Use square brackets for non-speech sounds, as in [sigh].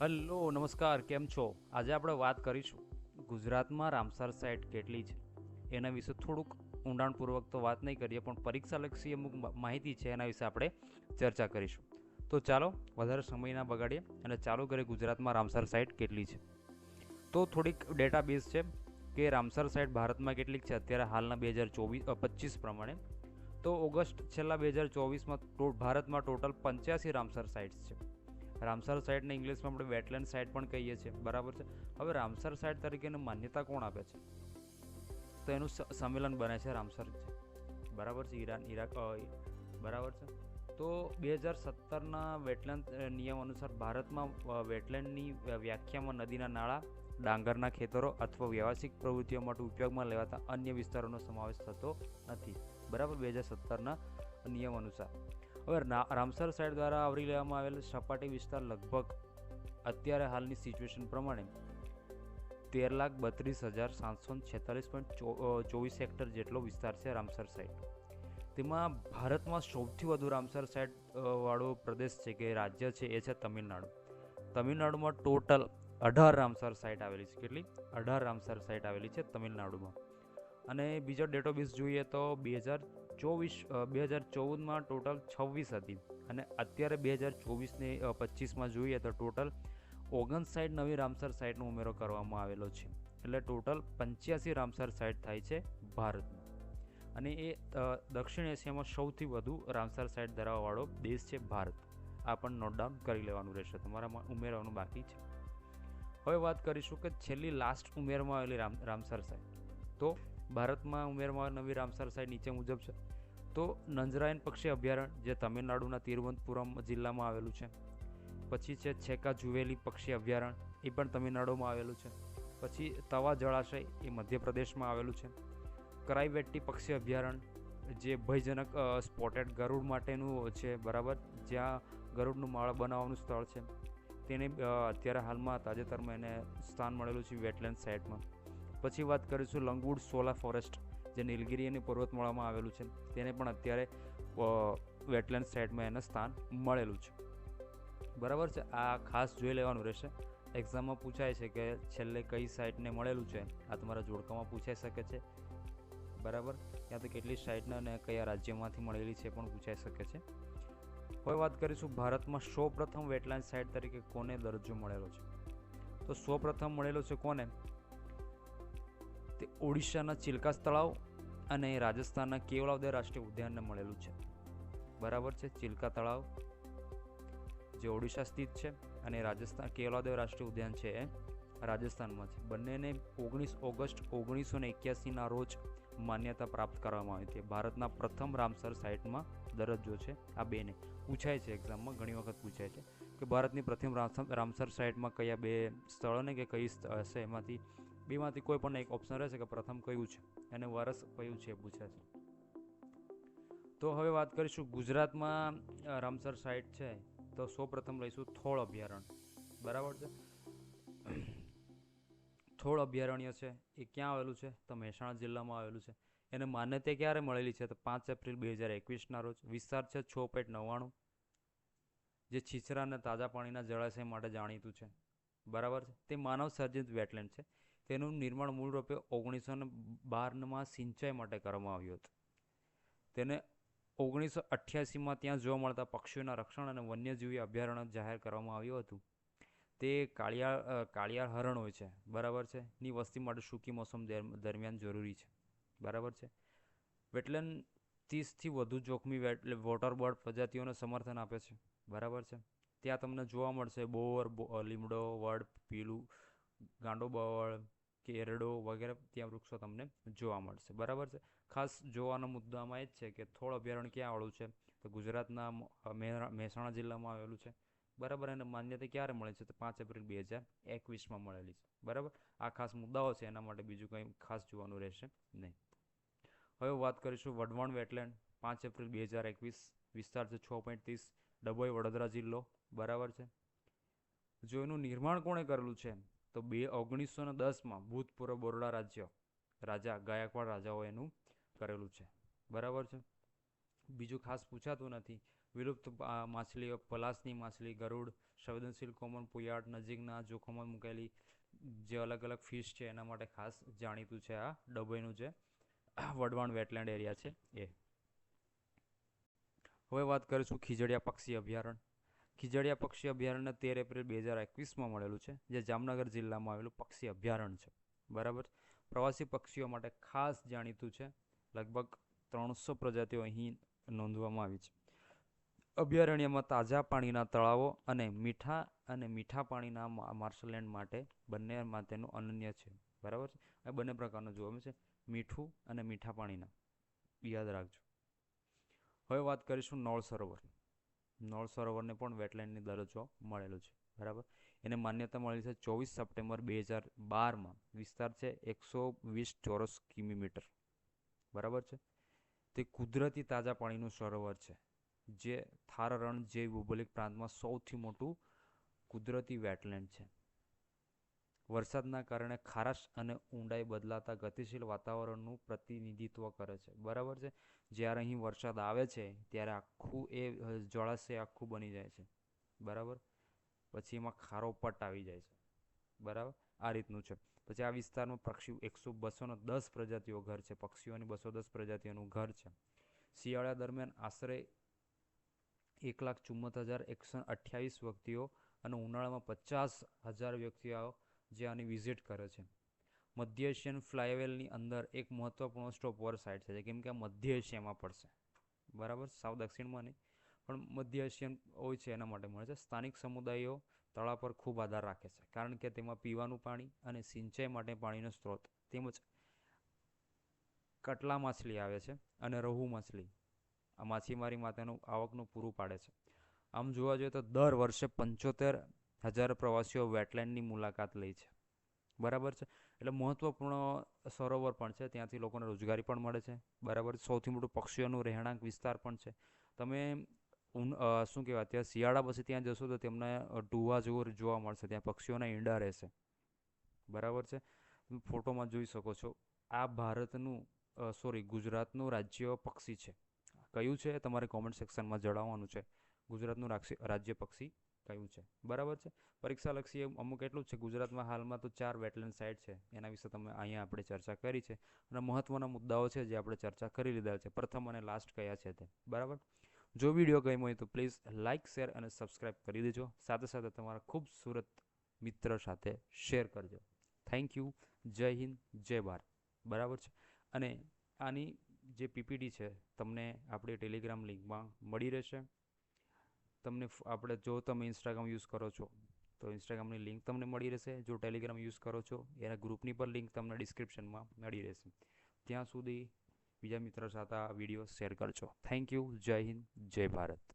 Hello, નમસ્કાર, કેમ છો? આજે આપણે વાત કરીશું, ગુજરાતમાં રામસર સાઇટ કેટલી છે? એના વિશે થોડુંક ઊંડાણપૂર્વક તો વાત નહીં કરીએ, પણ પરીક્ષાલક્ષી અમુક માહિતી છે, એના વિશે આપણે ચર્ચા કરીશું. તો ચાલો, વધારે સમય ના બગાડીએ અને ચાલુ કરીએ ગુજરાતમાં રામસર સાઇટ કેટલી છે. તો થોડીક ડેટાબેઝ છે કે રામસર સાઇટ ભારતમાં કેટલીક છે, અત્યારે હાલના બે હજાર ચોવીસ પચીસ પ્રમાણે. તો ઓગસ્ટ છેલ્લા બે હજાર ચોવીસમાં ભારતમાં ટોટલ પંચ્યાસી રામસર સાઇટ્સ છે. રામસર સાઇટને ઇંગ્લિશમાં આપણે વેટલેન્ડ સાઇટ પણ કહીએ છીએ. બરાબર છે? હવે રામસર સાઇટ તરીકેની માન્યતા કોણ આપે છે? તો એનું સંમેલન બને છે રામસર છે બરાબર છે? ઈરાન, ઈરાક બરાબર છે? તો બે હજાર સત્તરના વેટલેન્ડ નિયમ અનુસાર ભારતમાં વેટલેન્ડની વ્યાખ્યામાં નદીના નાળા, ડાંગરના ખેતરો અથવા વ્યવસાયિક પ્રવૃત્તિઓ માટે ઉપયોગમાં લેવાતા અન્ય વિસ્તારોનો સમાવેશ થતો નથી. બરાબર? બે હજાર સત્તરના નિયમ અનુસાર. હવે રામસર સાઇટ દ્વારા આવરી લેવામાં આવેલ સપાટી વિસ્તાર લગભગ અત્યારે હાલની સિચ્યુએશન પ્રમાણે તેર લાખ બત્રીસ હજાર સાતસો છેતાલીસ પોઈન્ટ ચોવીસ હેક્ટર જેટલો વિસ્તાર છે રામસર સાઇટ તેમાં ભારતમાં સૌથી વધુ રામસર સાઇટ વાળો પ્રદેશ છે કે રાજ્ય છે એ છે તમિલનાડુ. તમિલનાડુમાં ટોટલ અઢાર રામસર સાઇટ આવેલી છે. કેટલી? અઢાર રામસર સાઇટ આવેલી છે તમિલનાડુમાં. અને બીજો ડેટોબેઝ જોઈએ તો બે હજાર ચોવીસ બે હજાર ચૌદમાં ટોટલ છવ્વીસ હતી. અને અત્યારે બે હજાર ચોવીસને પચીસમાં જોઈએ તો ટોટલ ઓગણસાઠ નવી રામસર સાઇટનો ઉમેરો કરવામાં આવેલો છે. એટલે ટોટલ પંચ્યાસી રામસર સાઇટ થાય છે ભારતમાં. અને એ દક્ષિણ એશિયામાં સૌથી વધુ રામસર સાઇટ ધરાવવાવાળો દેશ છે ભારત. આ પણ નોટ ડાઉન કરી લેવાનું રહેશે. તમારામાં ઉમેરવાનું બાકી છે. હવે વાત કરીશું કે છેલ્લી લાસ્ટ ઉમેરમાં આવેલી રામ, રામસર સાઇટ તો ભારતમાં ઉમેરમાં નવી રામસર સાઇટ નીચે મુજબ છે. તો નંજરાયન પક્ષી અભયારણ્ય જે તમિલનાડુના તિરુવનંતપુરમ જિલ્લામાં આવેલું છે. પછી છે છેકા જુવેલી પક્ષી અભયારણ્ય એ પણ તમિલનાડુમાં આવેલું છે. પછી તવા જળાશય, એ મધ્યપ્રદેશમાં આવેલું છે. કરાઈવેટ્ટી પક્ષી અભયારણ્ય જે ભયજનક સ્પોટેડ ગરુડ માટેનું છે, બરાબર? જ્યાં ગરુડનું માળ બનાવવાનું સ્થળ છે. તેને અત્યારે હાલમાં તાજેતરમાં એને સ્થાન મળેલું છે વેટલેન્ડ સાઇટમાં પછી વાત કરીશું લંગવુડ સોલા ફોરેસ્ટ, જે નીલગીરી અને પર્વતમાળામાં આવેલું છે. તેને પણ અત્યારે વેટલેન્ડ સાઇટમાં એને સ્થાન મળેલું છે. બરાબર છે? આ ખાસ જોઈ લેવાનું રહેશે. એક્ઝામમાં પૂછાય છે કે છેલ્લે કઈ સાઇટને મળેલું છે. આ તમારા જોડકામાં પૂછાઈ શકે છે. બરાબર? ત્યાં તો કેટલી સાઇટને અને કયા રાજ્યમાંથી મળેલી છે પણ પૂછાઈ શકે છે. હવે વાત કરીશું ભારતમાં સૌ પ્રથમ વેટલેન્ડ સાઇટ તરીકે કોને દરજ્જો મળેલો છે? તો સૌ પ્રથમ મળેલો છે કોને? તે ઓડિશાના ચિલ્કાસ તળાવ અને રાજસ્થાનના કેવલાવદે રાષ્ટ્રીય ઉદ્યાનને મળેલું છે. બરાબર છે, ચિલ્કા તળાવ, જે ઓડિશા સ્થિત છે અને રાજસ્થાન કેવલાદેવ રાષ્ટ્રીય ઉદ્યાન છે એ રાજસ્થાનમાં છે. બંનેને ઓગણીસ ઓગસ્ટ ઓગણીસો ને એક્યાસીના રોજ માન્યતા પ્રાપ્ત કરવામાં આવી હતી. ભારતના પ્રથમ રામસર સાઇટમાં દરજ્જો છે. આ બેને પૂછાય છે એક્ઝામમાં, ઘણી વખત પૂછાય છે કે ભારતની પ્રથમ રામસર સાઇટમાં કયા બે સ્થળોને કે કઈ હશે? એમાંથી બેમાંથી કોઈ પણ એક ઓપ્શન રહેશે કે પ્રથમ કયું છે? અને વર્ષ કયું છે એ પૂછે છે. તો હવે વાત કરીશું ગુજરાતમાં રામસર સાઇટ છે, તો સૌ પ્રથમ લઈશું થોળ અભયારણ્ય. બરાબર છે? [clears throat] થોળ અભયારણ્ય છે, એ ક્યાં આવેલું છે? તો મહેસાણા જિલ્લામાં આવેલું છે. એને માન્યતા ક્યારે મળેલી છે? તો પાંચ એપ્રિલ બે હજાર એકવીસના રોજ. વિસ્તાર છે છ પોઈન્ટ નવ્વાણું, જે છીછરા અને તાજા પાણીના જળાશય માટે જાણીતું છે. બરાબર છે? તે માનવ સર્જિત વેટલેન્ડ છે. તેનું નિર્માણ મૂળરૂપે ઓગણીસો બારમાં સિંચાઈ માટે કરવામાં આવ્યું હતું. તેને ઓગણીસો અઠ્યાસીમાં ત્યાં જોવા મળતા પક્ષીઓના રક્ષણ અને વન્યજીવી અભયારણ્ય જાહેર કરવામાં આવ્યું હતું. તે કાળિયાળ કાળિયાર હરણ હોય છે. બરાબર છે? ની વસ્તી માટે સૂકી મોસમ દરમ- દરમિયાન જરૂરી છે. બરાબર છે? વેટલેન્ડ ત્રીસથી વધુ જોખમી વેટ, વોટરબર્ડ પ્રજાતિઓને સમર્થન આપે છે. બરાબર છે? ત્યાં તમને જોવા મળશે બોર લીમડો, વડ પીલું ગાંડો, બવળ કેરડો વગેરે ત્યાં વૃક્ષો તમને જોવા મળશે. બરાબર છે? ખાસ જોવાનો મુદ્દો આમાં એ જ છે કે થોળ અભયારણ્ય ક્યાં આવેલું છે? તો ગુજરાતના મહેસાણા જિલ્લામાં આવેલું છે. બરાબર? એને માન્યતા ક્યારે મળે છે? તો પાંચ એપ્રિલ બે હજાર એકવીસમાં મળેલી છે. બરાબર? આ ખાસ મુદ્દાઓ છે, એના માટે બીજું કંઈ ખાસ જોવાનું રહેશે નહીં. હવે વાત કરીશું વઢવાણ વેટલેન્ડ. પાંચ એપ્રિલ બે હજાર એકવીસ, વિસ્તાર છે છ પોઈન્ટ ત્રીસ, ડભોઈ વડોદરા જિલ્લો. બરાબર છે? જો એનું નિર્માણ કોણે કરેલું છે? તો બે ઓગણીસો ને દસમાં ભૂતપૂર્વ બરોડા રાજ્ય, રાજા ગાયકવાડ રાજાઓ એનું કરેલું છે. બરાબર છે? બીજું ખાસ પૂછાતું નથી. વિલુપ્ત માછલીઓ પલાસની માછલી, ગરુડ, સંવેદનશીલ કોમન પુયાટ, નજીકના જોખમમાં મૂકેલી, જે અલગ અલગ ફિશ છે, એના માટે ખાસ જાણીતું છે આ ડભોઈનું જે વડવાણ વેટલેન્ડ એરિયા છે એ. હવે વાત કરીશું ખીજડીયા પક્ષી અભયારણ્ય. ખીજડીયા પક્ષી અભયારણ્ય તેર એપ્રિલ બે હજાર એકવીસમાં મળેલું છે, જે જામનગર જિલ્લામાં આવેલું પક્ષી અભયારણ્ય છે. બરાબર? પ્રવાસી પક્ષીઓ માટે ખાસ જાણીતું છે, લગભગ ત્રણસો પ્રજાતિઓ અહીં નોંધવામાં આવી છે. અભયારણ્યમાં તાજા પાણીના તળાવો અને મીઠા અને મીઠા પાણીના માર્શલેન્ડ માટે બંને માટેનું અનન્ય છે. બરાબર? છે આ બંને પ્રકારનું જોવા મળે છે, મીઠું અને મીઠા પાણીના. યાદ રાખજો. હવે વાત કરીશું નળ સરોવર નળ સરોવરને પણ વેટલેન્ડની દરજ્જો મળેલો છે, બરાબર? એને માન્યતા મળેલી છે ચોવીસ સપ્ટેમ્બર બે હજાર બારમાં. વિસ્તાર છે એકસો વીસ ચોરસ કિમીમીટર, બરાબર છે? તે કુદરતી તાજા પાણીનું સરોવર છે, જે થાર રણ જે ભૌગોલિક પ્રાંતમાં સૌથી મોટું કુદરતી વેટલેન્ડ છે. વરસાદના કારણે ખારાશ અને ઊંડાઈ બદલાતા ગતિશીલ વાતાવરણનું પ્રતિનિધિત્વ કરે છે. બરાબર છે? જ્યારે અહીં વરસાદ આવે છે, ત્યારે આખું એ જળાશય આખું બની જાય છે. બરાબર? પછી એમાં ખારો પટ આવી જાય છે. બરાબર? આ રીતનું છે. પછી આ વિસ્તારમાં પક્ષી એકસો બસોને દસ પ્રજાતિઓ ઘર છે. પક્ષીઓની બસો દસ પ્રજાતિઓનું ઘર છે. શિયાળા દરમિયાન આશરે એક લાખ ચુમ્મત હજાર એકસો અઠ્યાવીસ વ્યક્તિઓ અને ઉનાળામાં પચાસ હજાર વ્યક્તિઓ જે આની વિઝિટ કરે છે. મધ્ય એશિયન ફ્લાયવેલની અંદર એક મહત્વપૂર્ણ સ્ટોપઓવર સાઇટ છે કેમ કે આ મધ્ય એશિયામાં પડશે. બરાબર? સાવ દક્ષિણમાં નહીં. પણ મધ્ય એશિયન હોય છે, એના માટે મળે છે. સ્થાનિક સમુદાયો તળાવ પર ખૂબ આધાર રાખે છે, કારણ કે તેમાં પીવાનું પાણી અને સિંચાઈ માટે પાણીનો સ્ત્રોત. તેમજ કટલા માછલી આવે છે અને રહુ માછલી. આ માછીમારી માટેનું આવકનું પૂરું પાડે છે. આમ જોવા જોઈએ તો દર વર્ષે પંચોતેર હજાર પ્રવાસીઓ વેટલેન્ડની મુલાકાત લે છે. બરાબર છે? એટલે મહત્ત્વપૂર્ણ સરોવર પણ છે. ત્યાંથી લોકોને રોજગારી પણ મળે છે. બરાબર? સૌથી મોટું પક્ષીઓનું રહેણાંક વિસ્તાર પણ છે. તમે શું કહેવાય? ત્યાં શિયાળા પછી ત્યાં જશો તો તેમને ડૂવા જેવું જોવા મળશે. ત્યાં પક્ષીઓના ઈંડા રહેશે. બરાબર છે? તમે ફોટોમાં જોઈ શકો છો. આ ભારતનું સોરી, ગુજરાતનું રાજ્ય પક્ષી છે. કયું છે તમારે કોમેન્ટ સેક્શનમાં જણાવવાનું છે. ગુજરાતનું રાજ્ય પક્ષી કયું છે. બરાબર છે? પરીક્ષા લક્ષી અમુક એટલું જ છે, ગુજરાતમાં હાલમાં તો ચાર વેટલેન્ડ સાઇટ છે. એના વિશે તમે અહીંયા આપણે ચર્ચા કરી છે અને મહત્ત્વના મુદ્દાઓ છે જે આપણે ચર્ચા કરી લીધા છે. પ્રથમ અને લાસ્ટ કયા છે તે. બરાબર? જો વીડિયો ગમ્યો હોય તો પ્લીઝ લાઇક શેર અને સબસ્ક્રાઇબ કરી દેજો. સાથે સાથે તમારા ખૂબસૂરત મિત્ર સાથે શેર કરજો. થેન્ક યુ જય હિન્દ, જય ભારત. બરાબર છે? અને આની જે પીપીટી છે, તમને આપણી ટેલિગ્રામ લિંકમાં મળી રહેશે. તમને આપણે જો તમે ઇન્સ્ટાગ્રામ યુઝ કરો છો, તો ઇન્સ્ટાગ્રામની લિંક તમને મળી રહેશે. જો ટેલિગ્રામ યુઝ કરો છો, એના ગ્રુપની પણ લિંક તમને ડિસ્ક્રિપ્શનમાં મળી રહેશે. ત્યાં સુધી બીજા મિત્રો સાથે આ વીડિયો શેર કરજો. થેન્ક યુ જય હિન્દ. જય ભારત.